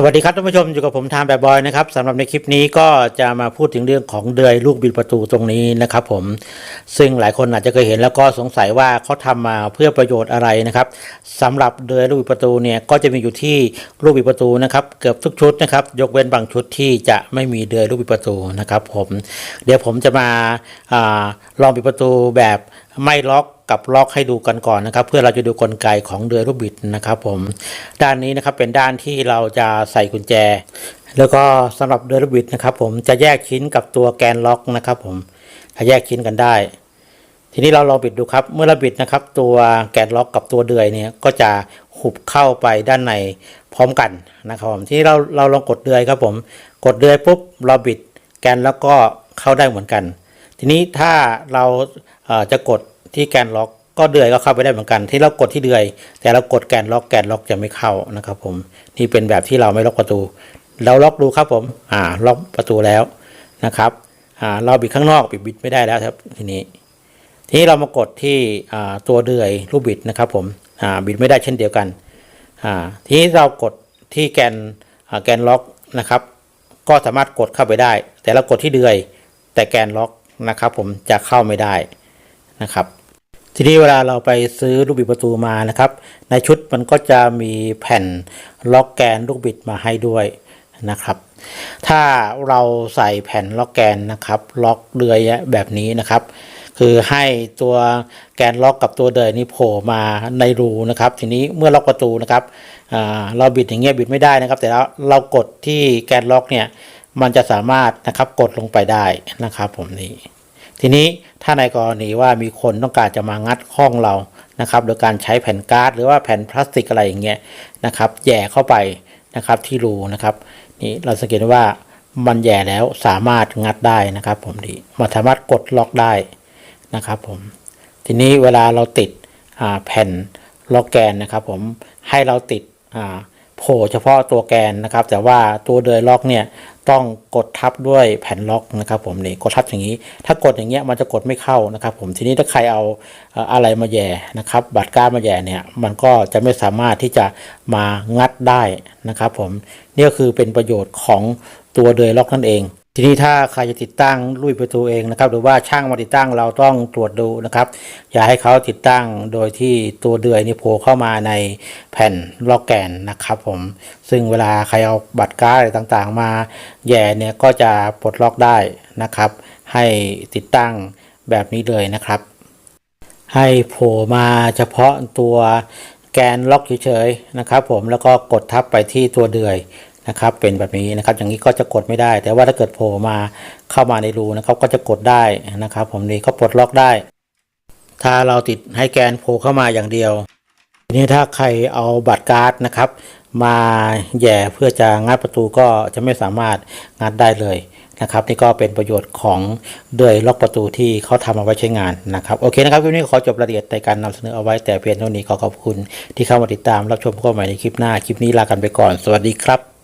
สวัสดีครับท่านผู้ชมอยู่กับผมทามแบบบอยนะครับสำหรับในคลิปนี้ก็จะมาพูดถึงเรื่องของเดือยลูกบิดประตูตรงนี้นะครับผมซึ่งหลายคนอาจจะเคยเห็นแล้วก็สงสัยว่าเขาทำมาเพื่อประโยชน์อะไรนะครับสำหรับเดือยลูกบิดประตูเนี่ยก็จะมีอยู่ที่ลูกบิดประตูนะครับเกือบทุกชุดนะครับยกเว้นบางชุดที่จะไม่มีเดือยลูกบิดประตูนะครับผมเดี๋ยวผมจะมาอาลองบิดประตูแบบไม่ล็อก กับล็อกให้ดูกันก่อนนะครับ เพื่อเราจะดูกลไกของเดือยลูบิดนะครับผมด้านนี้นะครับเป็นด้านที่เราจะใส่กุญแจ แล้วก็สำหรับเดือยลูบิดนะครับ ผมจะแยกชิ้นกับตัวแกนล็อกนะครับ ผมจะแยกชิ้นกันได้ ทีนี้เราลองบิดดูครับ เมื่อเราบิดนะครับ ตัวแกนล็อกกับตัวเดือยเนี่ยก็จะหุบเข้าไปด้านในพร้อมกันนะครับผมทีนี้เราเราลองกดเดือยครับ ผมกดเดือยปุ๊บเราบิดแกนแล้วก็เข้าได้เหมือนกัน ทีนี้ถ้าเราจะกด ที่แกนล็อกก็เดือยก็เข้าไปได้เหมือนกัน ที่เรากดที่เดือย แต่เรากดแกนล็อกแกนล็อกจะไม่เข้านะครับ ผมนี่เป็นแบบที่เราไม่ล็อกประตู เราล็อกดูครับผมอ่าล็อกประตูแล้วนะครับอ่าเราบิดข้างนอกบิดบิดไม่ได้แล้วครับทีนี้ ทีนี้เรามากดที่อ่าตัวเดือยลูกบิดนะครับ ผมอ่าบิดไม่ได้เช่นเดียวกันอ่าทีนี้เรากดที่แกนอ่าแกนล็อกนะครับ ก็สามารถกดเข้าไปได้ แต่เรากดที่เดือยแต่แกนล็อกนะครับ ผมจะเข้าไม่ได้นะครับ ทีนี้เวลาเราไปซื้อลูกบิดประตูมานะครับ ในชุดมันก็จะมีแผ่นล็อกแกนลูกบิดมาให้ด้วยนะครับ ถ้าเราใส่แผ่นล็อกแกนนะครับ ล็อกเดือยแบบนี้นะครับ คือให้ตัวแกนล็อกกับตัวเดือยนี้โผล่มาในรูนะครับ ทีนี้เมื่อล็อกประตูนะครับเราบิดอย่างเงี้ยบิดไม่ได้นะครับ แต่แล้วเรากดที่แกนล็อกเนี่ยมันจะสามารถนะครับกดลงไปได้นะครับผมนี่ ทีนี้ถ้าในกรณีว่ามีคนต้องการจะมางัดห้องเรานะครับ โดยการใช้แผ่นการ์ดหรือว่าแผ่นพลาสติกอะไรอย่างเงี้ยนะครับแย่เข้าไปนะครับที่รูนะครับนี่เราสังเกตว่ามันแย่แล้วสามารถงัดได้นะครับ ผมดีมันสามารถกดล็อกได้นะครับผมทีนี้เวลาเราติดแผ่นล็อกแกนนะครับ ผมให้เราติดโผล่เฉพาะตัวแกนนะครับ แต่ว่าตัวเดยล็อกเนี่ย ต้องกดทับด้วยแผ่นล็อกนะครับผมนี่กดทับอย่างนี้ ถ้ากดอย่างเงี้ยมันจะกดไม่เข้านะครับ ผมทีนี้ถ้าใครเอาอะไรมาแย่นะครับ บัตรกามาแย่เนี่ยมันก็จะไม่สามารถที่จะมางัดได้นะครับ ผมนี่ก็คือเป็นประโยชน์ของตัวเดยล็อกนั่นเอง ทีนี้ถ้าใครจะติดตั้งลุยประตูเองนะครับ หรือว่าช่างมาติดตั้งเราต้องตรวจดูนะครับ อย่าให้เขาติดตั้งโดยที่ตัวเดือยนี่โผล่เข้ามาในแผ่นล็อกแกนนะครับผมซึ่งเวลาใครเอาบัตรการ์ดอะไรต่างๆ มาแย่เนี่ยก็จะปลดล็อกได้นะครับ ให้ติดตั้งแบบนี้เลยนะครับ ให้โผล่มาเฉพาะตัวแกนล็อกเฉยๆนะครับ ผมแล้วก็กดทับไปที่ตัวเดือย นะครับ เป็นแบบนี้นะครับ อย่างนี้ก็จะกดไม่ได้ แต่ว่าถ้าเกิดโผล่มาเข้ามาในรูนะครับ ก็จะกดได้นะครับ ผมนี่ก็ปลดล็อกได้ ถ้าเราติดให้แกนโผล่เข้ามาอย่างเดียวทีนี้ถ้าใครเอาบัตรการ์ดนะครับ มาแย่เพื่อจะงัดประตูก็จะไม่สามารถงัดได้เลยนะครับนี่ก็เป็นประโยชน์ของเดือยล็อกประตูที่เขาทำเอาไว้ใช้งานนะครับโอเคนะครับคลิปนี้ขอจบรายละเอียดในการนำเสนอเอาไว้แต่เพียงเท่านี้ขอขอบคุณที่เข้ามาติดตามรับชมพบกันใหม่ในคลิปหน้าคลิปนี้ลากันไปก่อน สวัสดีครับ